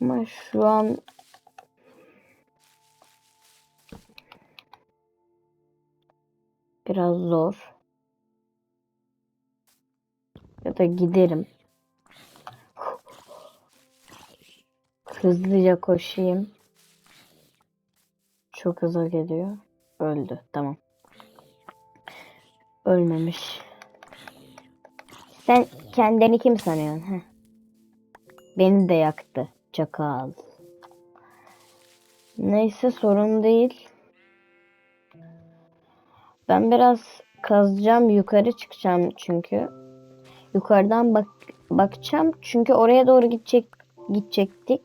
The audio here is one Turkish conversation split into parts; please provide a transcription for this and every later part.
Ama şu an biraz zor. Ya da giderim. Hızlıca koşayım. Çok hızlı geliyor. Öldü. Tamam. Ölmemiş. Sen kendini kim sanıyorsun? Heh. Beni de yaktı. Çakal. Neyse sorun değil. Ben biraz kazacağım. Yukarı çıkacağım çünkü. Yukarıdan bak bakacağım. Çünkü oraya doğru gidecek gidecektik.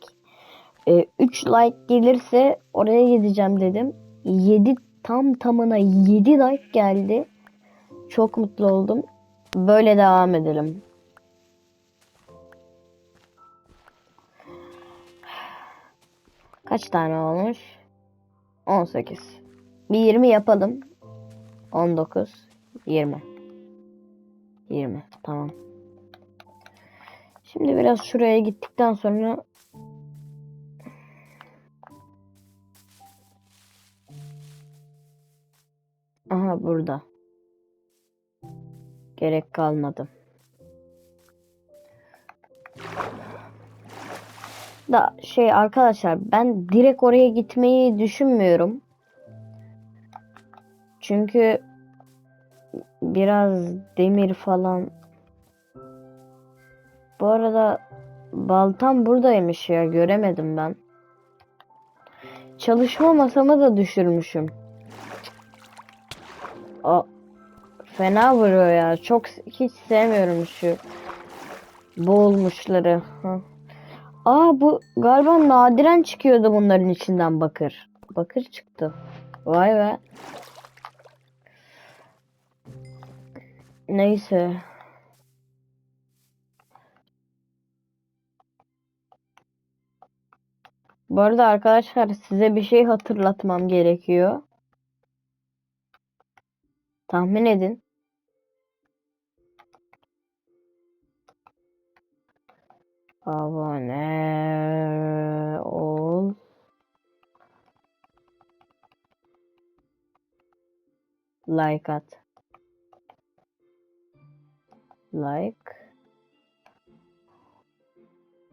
3 like gelirse oraya gideceğim dedim. 7 tam tamına 7 like geldi. Çok mutlu oldum. Böyle devam edelim. Kaç tane olmuş? 18. Bir 20 yapalım. 19. 20. 20. Tamam. Şimdi biraz şuraya gittikten sonra Aha burada. Gerek kalmadı. Da şey arkadaşlar ben direkt oraya gitmeyi düşünmüyorum. Çünkü biraz demir falan. Bu arada baltam buradaymış ya göremedim ben. Çalışma masamı da düşürmüşüm. O fena vuruyor ya. Çok hiç sevmiyorum şu boğulmuşları. Hı. Aa bu galiba nadiren çıkıyordu bunların içinden bakır. Bakır çıktı. Vay be. Neyse. Bu arada arkadaşlar size bir şey hatırlatmam gerekiyor. Tahmin edin. Abone ol. Like at. Like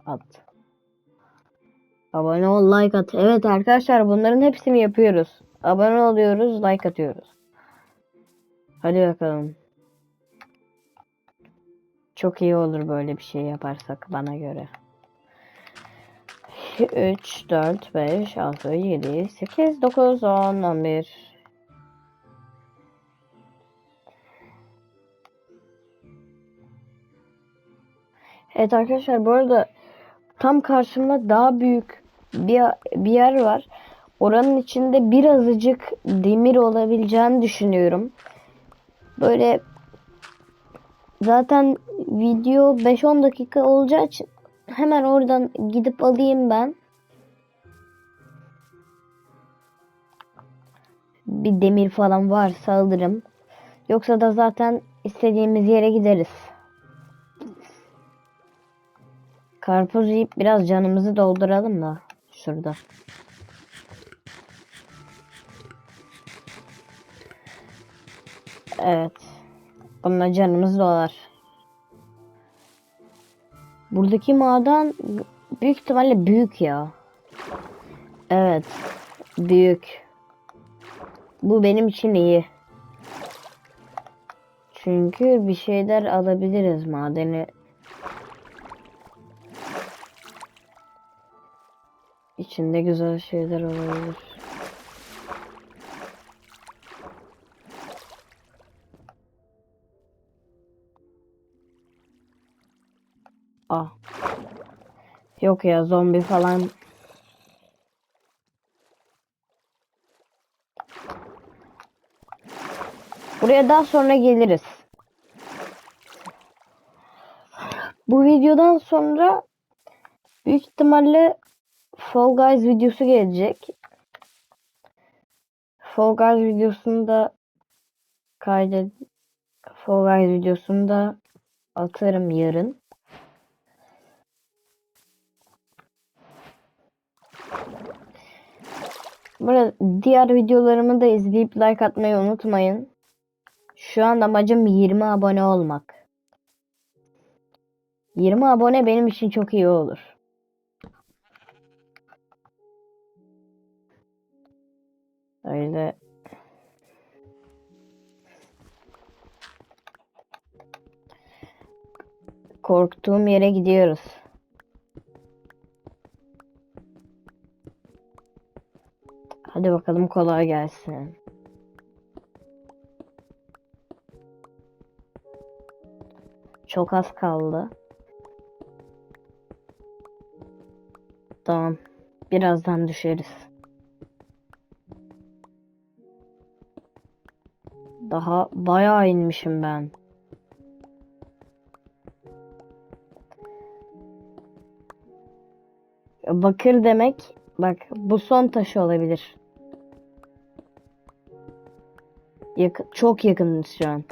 at. Abone ol, like at. Evet arkadaşlar bunların hepsini yapıyoruz. Abone oluyoruz, like atıyoruz. Hadi bakalım. Çok iyi olur böyle bir şey yaparsak bana göre. 3, 4, 5, 6, 7, 8, 9, 10, 11. Evet arkadaşlar bu arada tam karşımda daha büyük bir, bir yer var. Oranın içinde birazcık demir olabileceğini düşünüyorum. Böyle zaten video 5-10 dakika olacağı için hemen oradan gidip alayım ben. Bir demir falan varsa alırım. Yoksa da zaten istediğimiz yere gideriz. Karpuz yiyip biraz canımızı dolduralım da şurada. Evet. Bununla canımız dolar. Buradaki maden büyük ihtimalle büyük ya. Evet. Büyük. Bu benim için iyi. Çünkü bir şeyler alabiliriz madeni. İçinde güzel şeyler olabilir. Ah. Yok ya zombi falan. Buraya daha sonra geliriz. Bu videodan sonra büyük ihtimalle Fall Guys videosu gelecek. Fall Guys videosunu da kaydet Fall Guys videosunu da atarım yarın. Burada diğer videolarımı da izleyip like atmayı unutmayın. Şu an amacım 20 abone olmak. 20 abone benim için çok iyi olur. Öyle korktuğum yere gidiyoruz. Hadi bakalım kolay gelsin. Çok az kaldı. Tamam. Birazdan düşeriz. Daha bayağı inmişim ben. Bakır demek bak bu son taşı olabilir. Yakın, çok yakınız şu an.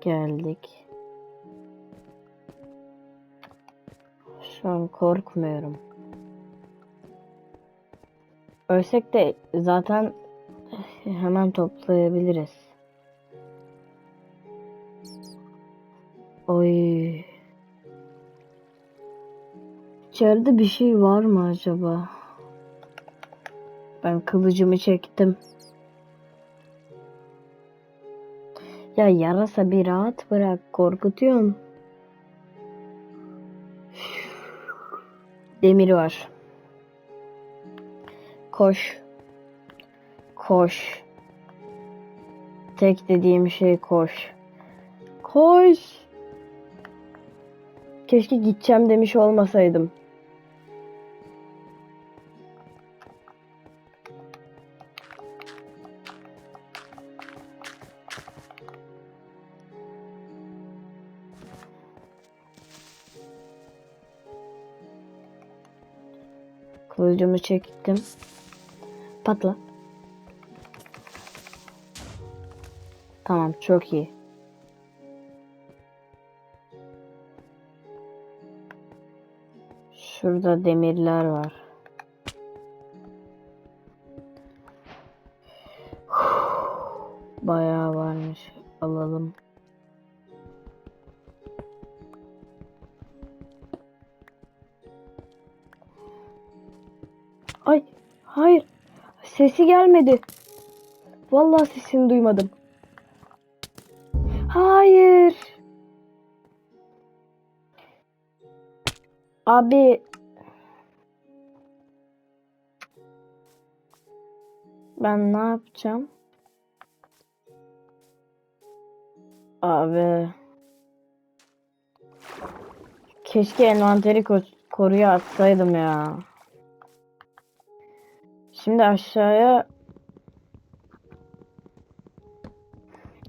Geldik. Şu an korkmuyorum. Ölsek de zaten hemen toplayabiliriz. İçeride bir şey var mı acaba? Ben kılıcımı çektim. Ya yarasa bir rahat bırak korkutuyorsun. Demir var. Koş. Koş. Tek dediğim şey koş. Koş. Keşke gideceğim demiş olmasaydım. Kılıcımı çektim. Patla. Tamam çok iyi. Şurada demirler var. Bayağı varmış. Alalım. Ay, hayır. Sesi gelmedi. Vallahi sesini duymadım. Hayır. Abi ben ne yapacağım? Abi keşke envanteri ko koruya atsaydım ya. Şimdi aşağıya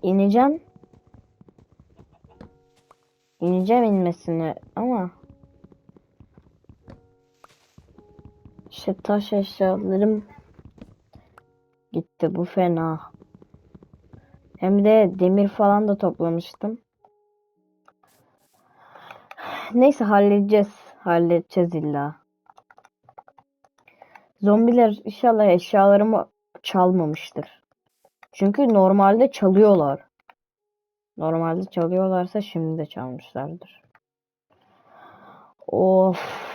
ineceğim. İneceğim inmesine ama işte taş eşyalarım gitti bu fena. Hem de demir falan da toplamıştım. Neyse halledeceğiz. Halledeceğiz illa. Zombiler inşallah eşyalarımı çalmamıştır. Çünkü normalde çalıyorlar. Normalde çalıyorlarsa şimdi de çalmışlardır. Of.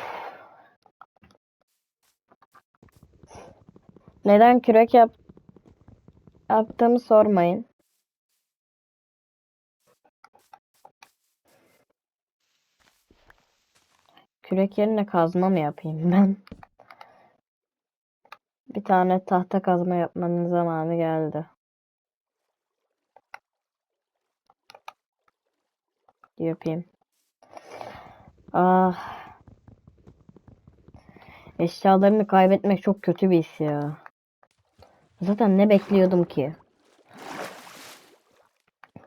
Neden kürek yap yaptığımı sormayın. Kürek yerine kazma mı yapayım ben? Bir tane tahta kazma yapmanın zamanı geldi. Yapayım. Ah. Eşyalarını kaybetmek çok kötü bir his ya. Zaten ne bekliyordum ki?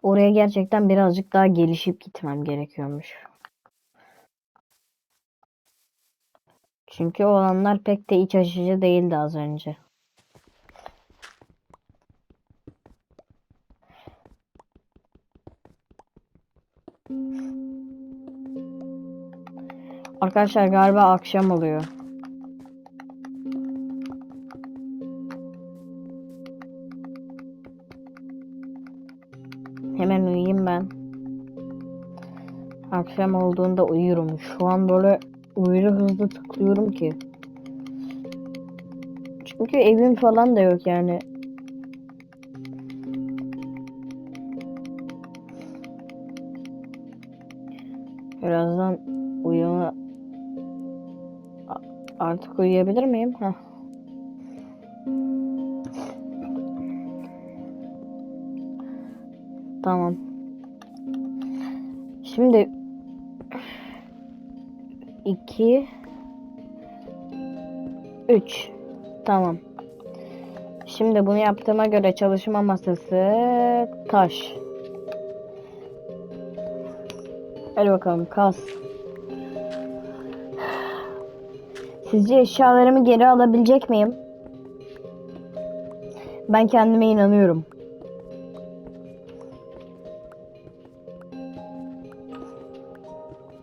Oraya gerçekten birazcık daha gelişip gitmem gerekiyormuş. Çünkü o alanlar pek de iç açıcı değildi az önce. Arkadaşlar galiba akşam oluyor. Hemen uyuyayım ben. Akşam olduğunda uyurum. Şu an böyle uyuru hızlı tıklıyorum ki. Çünkü evim falan da yok yani. Birazdan uyuma artık uyuyabilir miyim? Heh. Tamam. Şimdi iki üç Tamam. Şimdi bunu yaptığıma göre çalışma masası taş. Hadi bakalım kas. Sizce eşyalarımı geri alabilecek miyim? Ben kendime inanıyorum.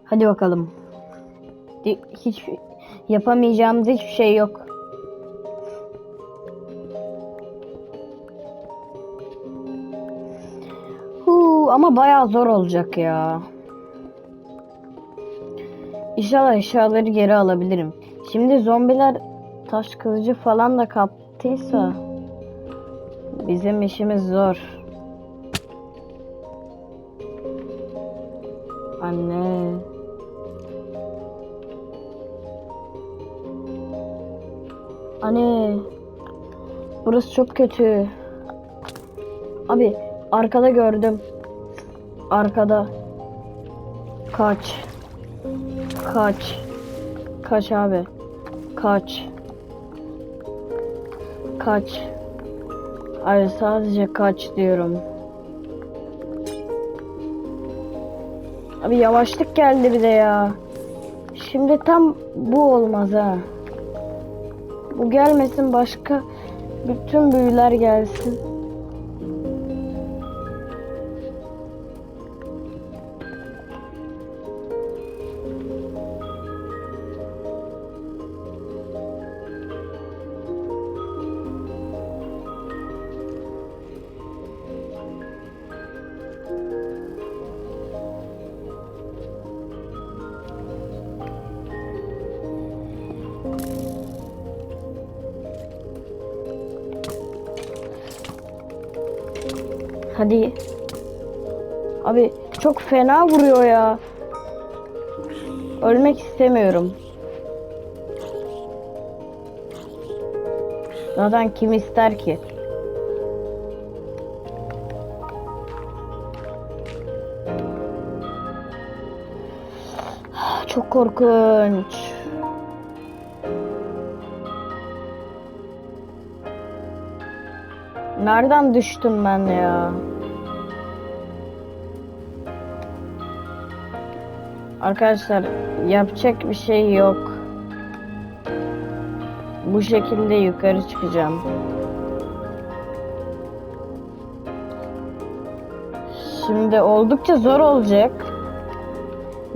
Hadi bakalım. Hiç yapamayacağımız hiçbir şey yok. Huu, ama bayağı zor olacak ya. İnşallah eşyaları geri alabilirim. Şimdi zombiler taş kılıcı falan da kaptıysa bizim işimiz zor. Anne. Anne. Burası çok kötü. Abi arkada gördüm. Arkada. Kaç. Kaç. Kaç abi. Kaç. Kaç. Hayır sadece kaç diyorum. Abi yavaşlık geldi bir de ya. Şimdi tam bu olmaz ha. Bu gelmesin başka bütün büyüler gelsin. Hadi. Abi çok fena vuruyor ya. Ölmek istemiyorum. Zaten kim ister ki? Çok korkunç. Nereden düştüm ben ya? Arkadaşlar yapacak bir şey yok. Bu şekilde yukarı çıkacağım. Şimdi oldukça zor olacak.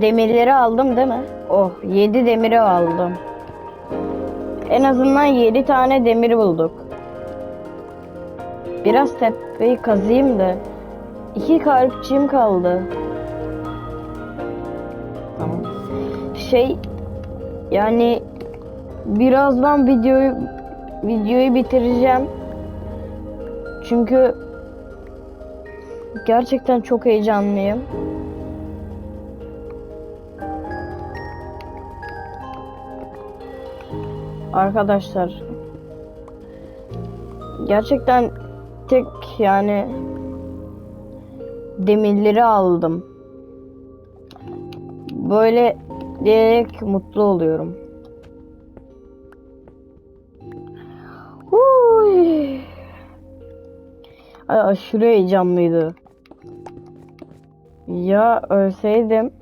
Demirleri aldım değil mi? Oh 7 demiri aldım. En azından 7 tane demir bulduk. Biraz tepeyi kazıyım da. İki kalpçiğim kaldı. Şey yani birazdan videoyu videoyu bitireceğim. Çünkü gerçekten çok heyecanlıyım. Arkadaşlar gerçekten tek yani demirleri aldım. Böyle diyerek mutlu oluyorum. Huy. Ay, aşırı heyecanlıydı. Ya ölseydim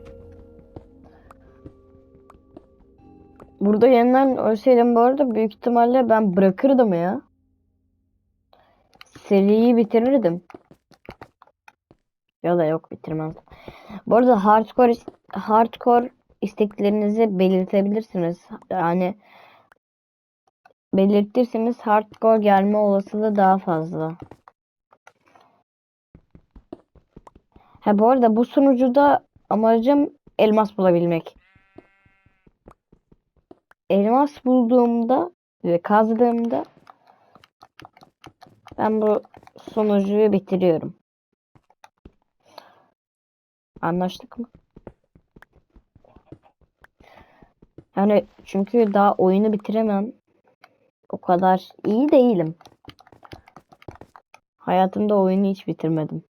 Burada yeniden ölseydim bu arada büyük ihtimalle ben bırakırdım ya. Seriyi bitirirdim. Ya da yok bitirmem. Bu arada hardcore hardcore isteklerinizi belirtebilirsiniz. Yani belirtirseniz hardcore gelme olasılığı daha fazla. Ha bu arada bu sunucuda amacım elmas bulabilmek. Elmas bulduğumda ve kazdığımda ben bu sunucuyu bitiriyorum. Anlaştık mı? Yani çünkü daha oyunu bitiremem. O kadar iyi değilim. Hayatımda oyunu hiç bitirmedim.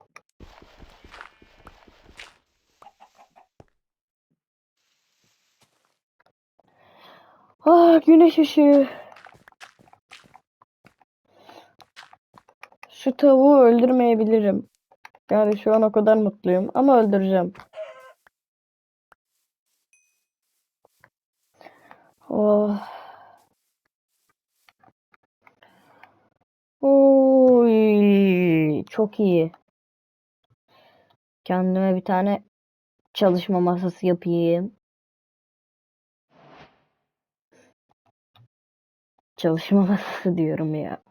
Ah güneş ışığı. Şu tavuğu öldürmeyebilirim. Yani şu an o kadar mutluyum ama öldüreceğim. Oh. Oy, çok iyi. Kendime bir tane çalışma masası yapayım. Çalışma masası diyorum ya.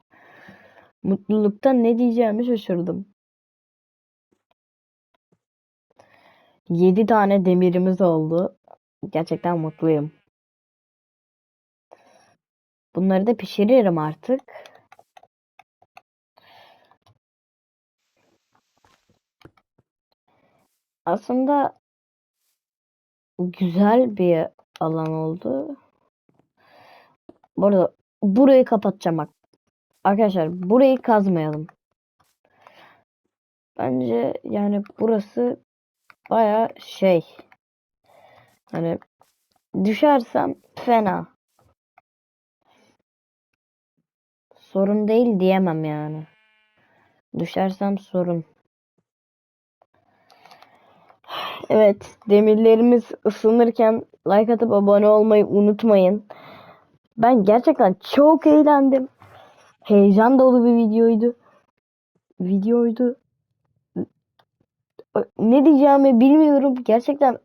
Mutluluktan ne diyeceğimi şaşırdım. 7 tane demirimiz oldu. Gerçekten mutluyum. Bunları da pişiririm artık. Aslında güzel bir alan oldu. Bu arada burayı kapatacağım bak. Arkadaşlar burayı kazmayalım. Bence yani burası baya şey. Hani düşersem fena. Sorun değil diyemem yani. Düşersem sorun. Evet, demirlerimiz ısınırken like atıp abone olmayı unutmayın. Ben gerçekten çok eğlendim. Heyecan dolu bir videoydu. Videoydu. Ne diyeceğimi bilmiyorum. Gerçekten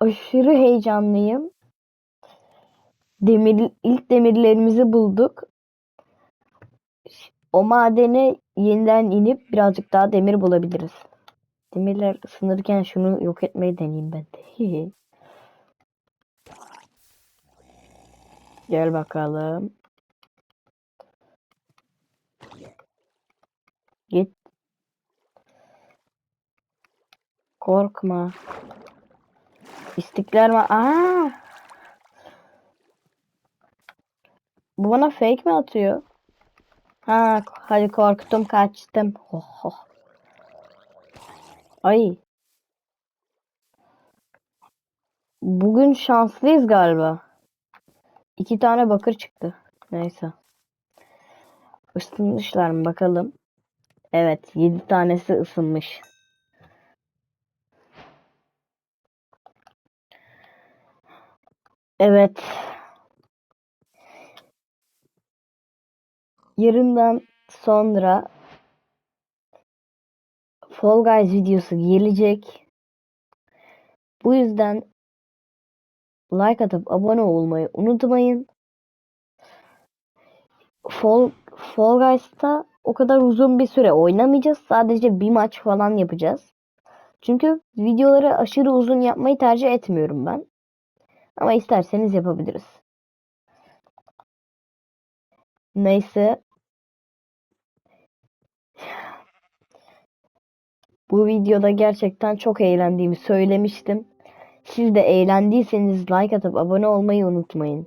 aşırı heyecanlıyım. Demir, ilk demirlerimizi bulduk. O madene yeniden inip birazcık daha demir bulabiliriz. Demirler ısınırken şunu yok etmeyi deneyeyim ben de. Gel bakalım. Git. Korkma. İstiklal mi? Aa! Bu bana fake mi atıyor? Ha, hadi korktum kaçtım. Oh, oh. Ay. Bugün şanslıyız galiba. İki tane bakır çıktı. Neyse. Isınmışlar mı bakalım. Evet, yedi tanesi ısınmış. Evet. Yarından sonra Fall Guys videosu gelecek. Bu yüzden like atıp abone olmayı unutmayın. Fall, Fall Guys'ta o kadar uzun bir süre oynamayacağız. Sadece bir maç falan yapacağız. Çünkü videoları aşırı uzun yapmayı tercih etmiyorum ben. Ama isterseniz yapabiliriz. Neyse. Bu videoda gerçekten çok eğlendiğimi söylemiştim. Siz de eğlendiyseniz like atıp abone olmayı unutmayın.